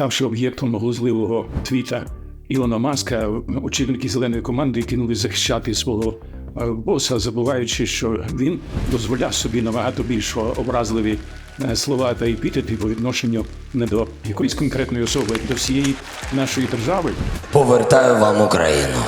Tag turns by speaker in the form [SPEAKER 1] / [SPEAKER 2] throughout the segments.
[SPEAKER 1] ставши об'єктом глузливого твіта Ілона Маска, очільники зеленої команди кинули захищати свого е, боса, забуваючи, що він дозволяв собі набагато більш образливі е, слова та епітети по відношенню не до якоїсь конкретної особи, а до всієї нашої держави.
[SPEAKER 2] Повертаю вам Україну.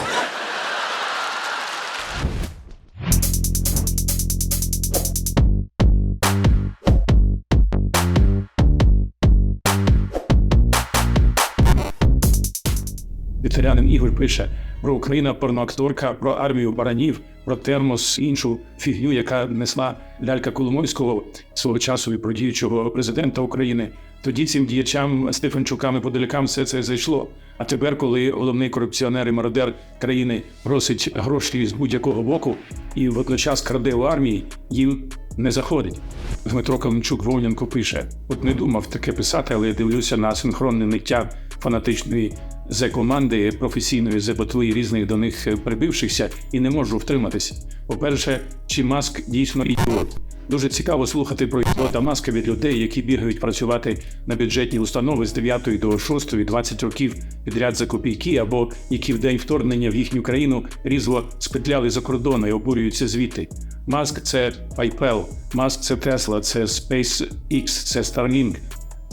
[SPEAKER 1] Вітерянин Ігор пише про Україна порноакторка, про армію баранів, про термос, іншу фігню, яка несла лялька Коломойського свого часу і про діючого президента України. Тоді цим діячам Стефанчукам і Подолякам все це зайшло. А тепер, коли головний корупціонер і мародер країни просить гроші з будь-якого боку і водночас краде у армії, їм не заходить. Дмитро Каменчук Вовненко пише: от не думав таке писати, але я дивлюся на синхронне ниття фанатичної зе-команди, професійної зе-ботви різних до них прибившихся, і не можу втриматися. По-перше, чи маск дійсно ідіот? Дуже цікаво слухати про ідіота маска від людей, які бігають працювати на бюджетні установи з 9 до 6, 20 років підряд за копійки, або які в день вторгнення в їхню країну різво спетляли за кордон і обурюються звідти. Маск це PayPal, Маск це Tesla, це SpaceX, це Starlink.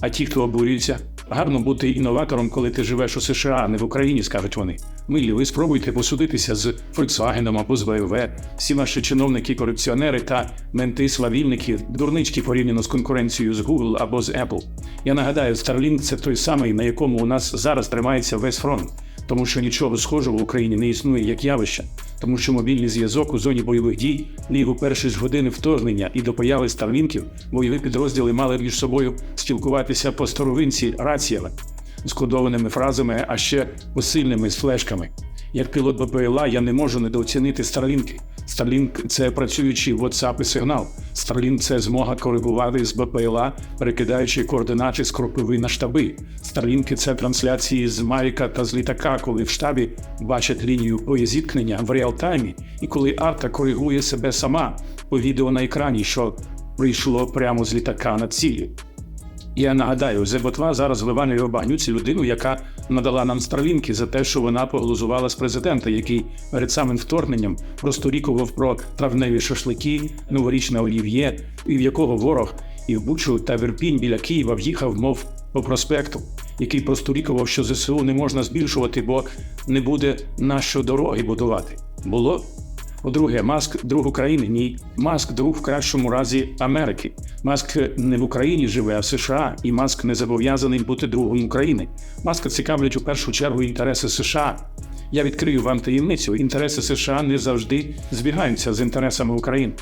[SPEAKER 1] А ті, хто обурюється, гарно бути інноватором, коли ти живеш у США, а не в Україні, скажуть вони. Милі, ви спробуйте посудитися з Volkswagen або з BMW. Всі ваші чиновники, корупціонери та менти свавільники, дурнички порівняно з конкуренцією з Google або з Apple. Я нагадаю, Starlink – це той самий, на якому у нас зараз тримається весь фронт, тому що нічого схожого в Україні не існує як явище тому що мобільний зв'язок у зоні бойових дій ліг у перші ж години вторгнення і до появи старлінків бойові підрозділи мали між собою спілкуватися по старовинці раціями, з кодованими фразами, а ще посильними з флешками. Як пілот БПЛА я не можу недооцінити старлінки. Starlink – це працюючий WhatsApp і сигнал. Starlink – це змога коригувати з БПЛА, перекидаючи координати з кропиви на штаби. Starlink – це трансляції з Маріка та з літака, коли в штабі бачать лінію боєзіткнення в реалтаймі, і коли арта коригує себе сама по відео на екрані, що прийшло прямо з літака на цілі. Я нагадаю, Зеботва зараз вливає в багнюці людину, яка надала нам старлінки за те, що вона поглузувала з президента, який перед самим вторгненням просторікував про травневі шашлики, новорічне олів'є, і в якого ворог і в Бучу та Верпінь біля Києва в'їхав, мов по проспекту, який просторікував, що ЗСУ не можна збільшувати, бо не буде на що дороги будувати. Було по-друге, Маск друг України? Ні. Маск друг в кращому разі Америки. Маск не в Україні живе, а в США, і Маск не зобов'язаний бути другом України. Маска цікавлять у першу чергу інтереси США. Я відкрию вам таємницю. Інтереси США не завжди збігаються з інтересами України.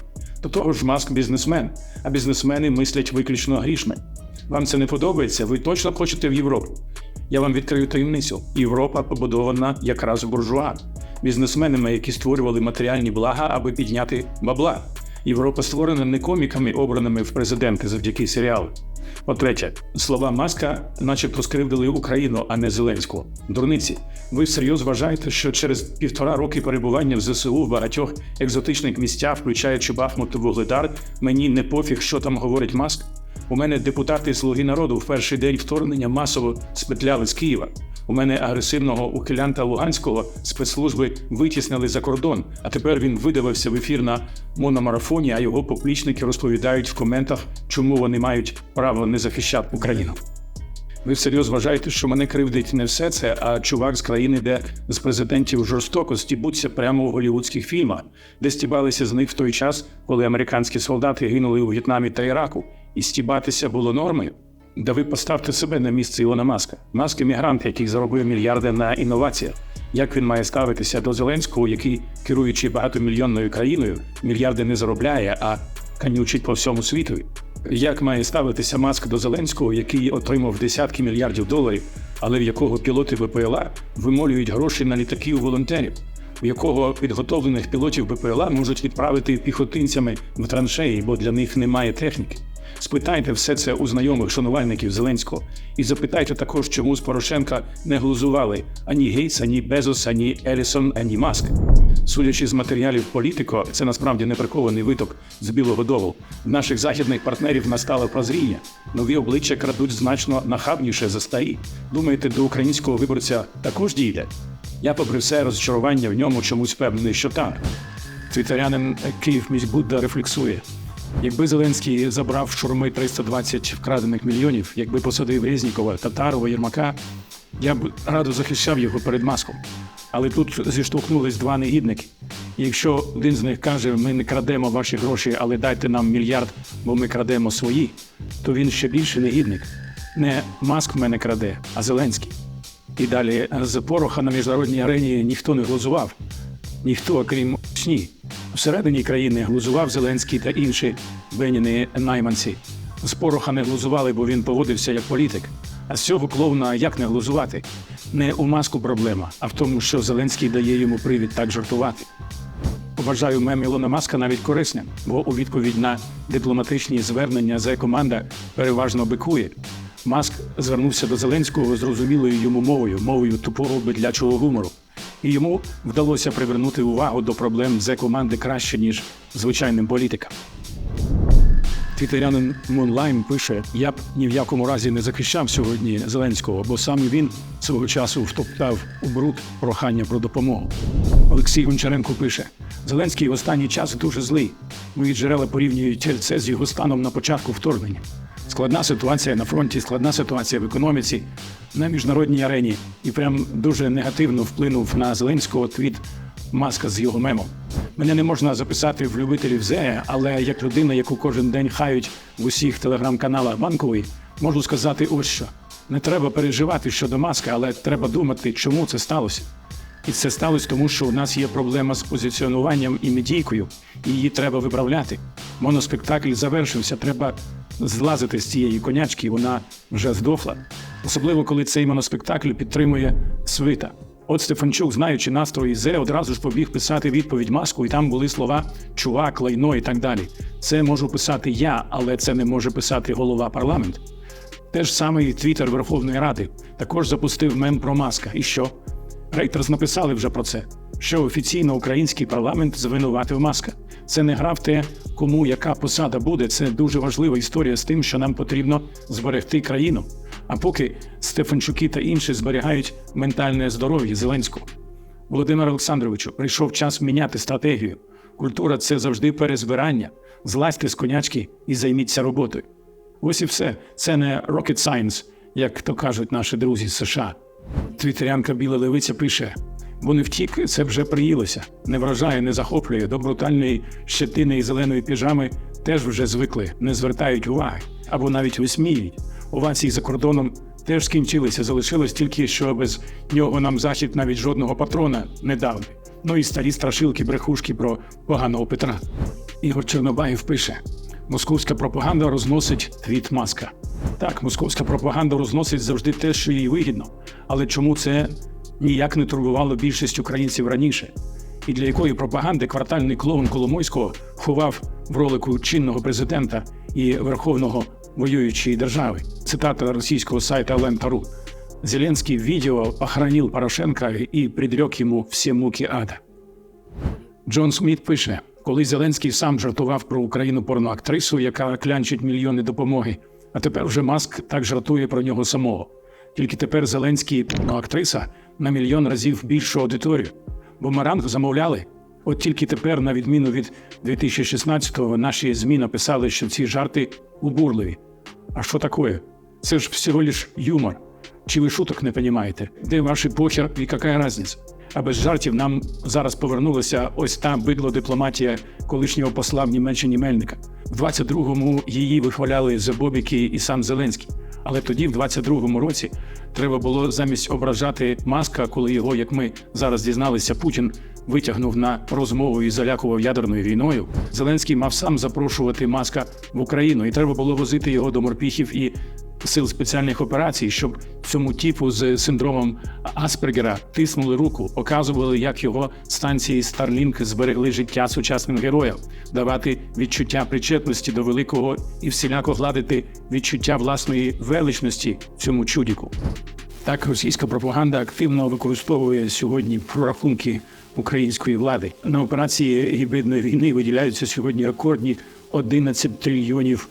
[SPEAKER 1] До того ж, маск бізнесмен, а бізнесмени мислять виключно грішми. Вам це не подобається? Ви точно хочете в Європу? Я вам відкрию таємницю. Європа побудована якраз буржуа бізнесменами, які створювали матеріальні блага, аби підняти бабла. Європа створена не коміками, обраними в президенти завдяки серіалу. По-третє, слова Маска, начебто, скривдили Україну, а не Зеленського. Дурниці, ви всерйоз вважаєте, що через півтора роки перебування в ЗСУ в багатьох екзотичних місцях, включаючи Бахмут та Вугледар, мені не пофіг, що там говорить Маск? У мене депутати Слуги народу в перший день вторгнення масово спетляли з Києва. У мене агресивного ухилянта Луганського спецслужби витіснили за кордон, а тепер він видавився в ефір на мономарафоні, а його поплічники розповідають в коментах, чому вони мають право не захищати Україну. Ви всерйоз вважаєте, що мене кривдить не все це, а чувак з країни, де з президентів жорстоко стібуться прямо в голівудських фільмах, де стібалися з них в той час, коли американські солдати гинули у В'єтнамі та Іраку, і стібатися було нормою. Да ви поставте себе на місце Ілона Маска. Маск емігрант, який заробив мільярди на інноваціях. Як він має ставитися до Зеленського, який, керуючи багатомільйонною країною, мільярди не заробляє, а канючить по всьому світу? Як має ставитися Маск до Зеленського, який отримав десятки мільярдів доларів, але в якого пілоти БПЛА вимолюють гроші на літаки у волонтерів? У якого підготовлених пілотів БПЛА можуть відправити піхотинцями в траншеї, бо для них немає техніки. Спитайте все це у знайомих шанувальників Зеленського і запитайте також, чому з Порошенка не глузували ані Гейтс, ані Безос, ані Елісон, ані Маск. Судячи з матеріалів політико, це насправді не прихований виток з білого долу. Наших західних партнерів настало прозріння. Нові обличчя крадуть значно нахабніше за старі. Думаєте, до українського виборця також дійде? Я, попри все розчарування в ньому, чомусь впевнений, що так. Твітерянин Київ Будда рефлексує. Якби Зеленський забрав шурми 320 вкрадених мільйонів, якби посадив Резнікова, Татарова, Єрмака, я б радо захищав його перед маском. Але тут зіштовхнулись два негідники. Якщо один з них каже, ми не крадемо ваші гроші, але дайте нам мільярд, бо ми крадемо свої, то він ще більше негідник. Не маск мене краде, а Зеленський. І далі з пороха на міжнародній арені ніхто не глузував. Ніхто, крім сні. Всередині країни глузував Зеленський та інші Беніни найманці. З пороха не глузували, бо він поводився як політик. А з цього клоуна як не глузувати? Не у маску проблема, а в тому, що Зеленський дає йому привід так жартувати. Вважаю мем Ілона Маска навіть корисним, бо у відповідь на дипломатичні звернення за команда переважно бикує. Маск звернувся до Зеленського зрозумілою йому мовою, мовою тупого бедлячого гумору. І йому вдалося привернути увагу до проблем зе команди краще, ніж звичайним політикам. Твітерянин Мунлайм пише: я б ні в якому разі не захищав сьогодні Зеленського, бо саме він свого часу втоптав у бруд прохання про допомогу. Олексій Гончаренко пише: Зеленський останній час дуже злий. Мої джерела порівнюють це з його станом на початку вторгнення. Складна ситуація на фронті, складна ситуація в економіці, на міжнародній арені, і прям дуже негативно вплинув на Зеленського твіт маска з його мемом. Мене не можна записати в любителів ЗЕ, але як людина, яку кожен день хають в усіх телеграм-каналах банкової, можу сказати ось що. Не треба переживати щодо маски, але треба думати, чому це сталося. І це сталося тому, що у нас є проблема з позиціонуванням і медійкою, і її треба виправляти. Моноспектакль завершився, треба злазити з цієї конячки, вона вже здохла. Особливо, коли цей моноспектакль підтримує свита. От Стефанчук, знаючи настрої Зе, одразу ж побіг писати відповідь маску, і там були слова чувак, лайно і так далі. Це можу писати я, але це не може писати голова парламенту. Те ж саме і Твіттер Верховної Ради також запустив мем про маска. І що? Рейтерс написали вже про це, що офіційно український парламент звинуватив маска. Це не гра в те, кому яка посада буде. Це дуже важлива історія з тим, що нам потрібно зберегти країну. А поки Стефанчуки та інші зберігають ментальне здоров'я Зеленського. Володимир Олександровичу, прийшов час міняти стратегію. Культура це завжди перезбирання. Злазьте з конячки і займіться роботою. Ось і все. Це не rocket science, як то кажуть наші друзі з США. Твітерянка Біла Левиця пише: бо не втік, це вже приїлося. Не вражає, не захоплює. До брутальної щетини і зеленої піжами теж вже звикли, не звертають уваги або навіть висміють. Овації за кордоном теж скінчилися. Залишилось тільки, що без нього нам захід навіть жодного патрона не дав. Ну і старі страшилки, брехушки про поганого Петра. Ігор Чорнобаєв пише: Московська пропаганда розносить твіт маска. Так, московська пропаганда розносить завжди те, що їй вигідно. Але чому це ніяк не турбувало більшість українців раніше? І для якої пропаганди квартальний клоун Коломойського ховав в ролику чинного президента і верховного воюючої держави? Цитата російського сайта Лента.ру. Зеленский в видео Порошенка и предрек ему все муки ада. Джон Сміт пише: коли Зеленський сам жартував про Україну порноактрису, яка клянчить мільйони допомоги, а тепер вже Маск так жартує про нього самого. Тільки тепер Зеленський порноактриса на мільйон разів більшу аудиторію. Бумеранг замовляли. От тільки тепер, на відміну від 2016-го, наші ЗМІ написали, що ці жарти убурливі. А що таке? Це ж всього лиш юмор. Чи ви шуток не розумієте? Де ваші похер і яка різниця? А без жартів нам зараз повернулася ось та бидло дипломатія колишнього посла в Німеччині Мельника. В 22-му її вихваляли Зебобіки і сам Зеленський. Але тоді, в 22-му році, треба було замість ображати маска, коли його, як ми зараз дізналися, Путін витягнув на розмову і залякував ядерною війною. Зеленський мав сам запрошувати маска в Україну, і треба було возити його до морпіхів і сил спеціальних операцій, щоб цьому типу з синдромом Аспергера тиснули руку, показували, як його станції Starlink зберегли життя сучасним героям, давати відчуття причетності до великого і всіляко гладити відчуття власної величності цьому чудіку. Так, російська пропаганда активно використовує сьогодні прорахунки української влади. На операції гібридної війни виділяються сьогодні рекордні 11 трильйонів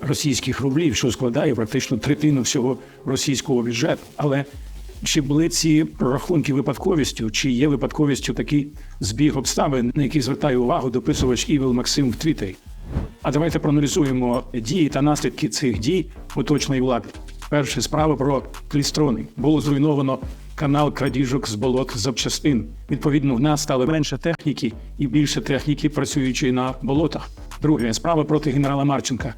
[SPEAKER 1] російських рублів, що складає практично третину всього російського бюджету. Але чи були ці прорахунки випадковістю, чи є випадковістю такий збіг обставин, на який звертає увагу дописувач Івел Максим в Твіттері? А давайте проаналізуємо дії та наслідки цих дій поточної влади. Перше справа про клістрони. Було зруйновано канал крадіжок з болот запчастин. Відповідно, в нас стало менше техніки і більше техніки, працюючої на болотах. Друге справа проти генерала Марченка.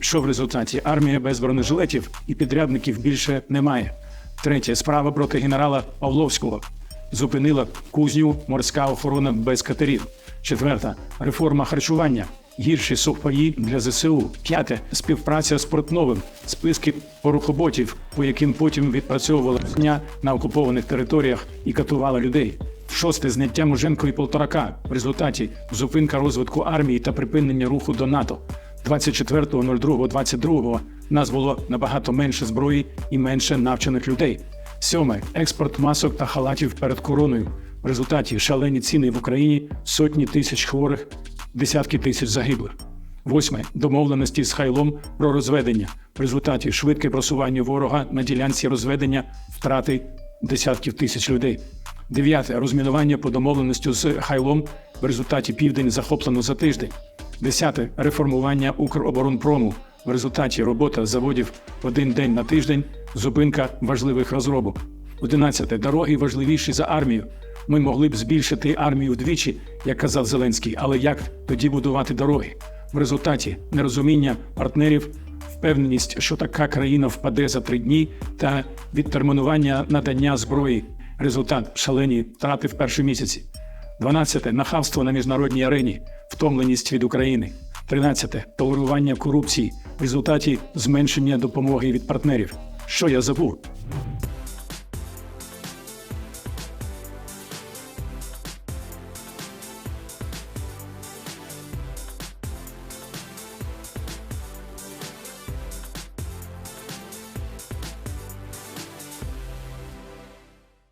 [SPEAKER 1] Що в результаті армія без бронежилетів і підрядників більше немає. Третє справа проти генерала Павловського зупинила кузню морська охорона без катерів. Четверта реформа харчування. Гірші сухпаї для ЗСУ. П'яте співпраця з Портновим. Списки порохоботів, по яким потім відпрацьовувала дня на окупованих територіях і катувала людей. Шосте зняття Муженко і Полторака. В результаті зупинка розвитку армії та припинення руху до НАТО. 24.02.22 нас було набагато менше зброї і менше навчених людей. Сьоме експорт масок та халатів перед короною. В результаті шалені ціни в Україні, сотні тисяч хворих, десятки тисяч загиблих. Восьме домовленості з Хайлом про розведення. В результаті швидке просування ворога на ділянці розведення втрати десятків тисяч людей. Дев'яте розмінування по домовленості з Хайлом. В результаті південь захоплено за тиждень. Десяте реформування Укроборонпрому. В результаті робота заводів один день на тиждень, зупинка важливих розробок. Одинадцяте дороги важливіші за армію. Ми могли б збільшити армію вдвічі, як казав Зеленський, але як тоді будувати дороги? В результаті нерозуміння партнерів, впевненість, що така країна впаде за три дні, та відтермінування надання зброї. Результат шалені втрати в перші місяці. 12. Нахабство на міжнародній арені, втомленість від України. 13. Толерування корупції в результаті зменшення допомоги від партнерів. Що я забув?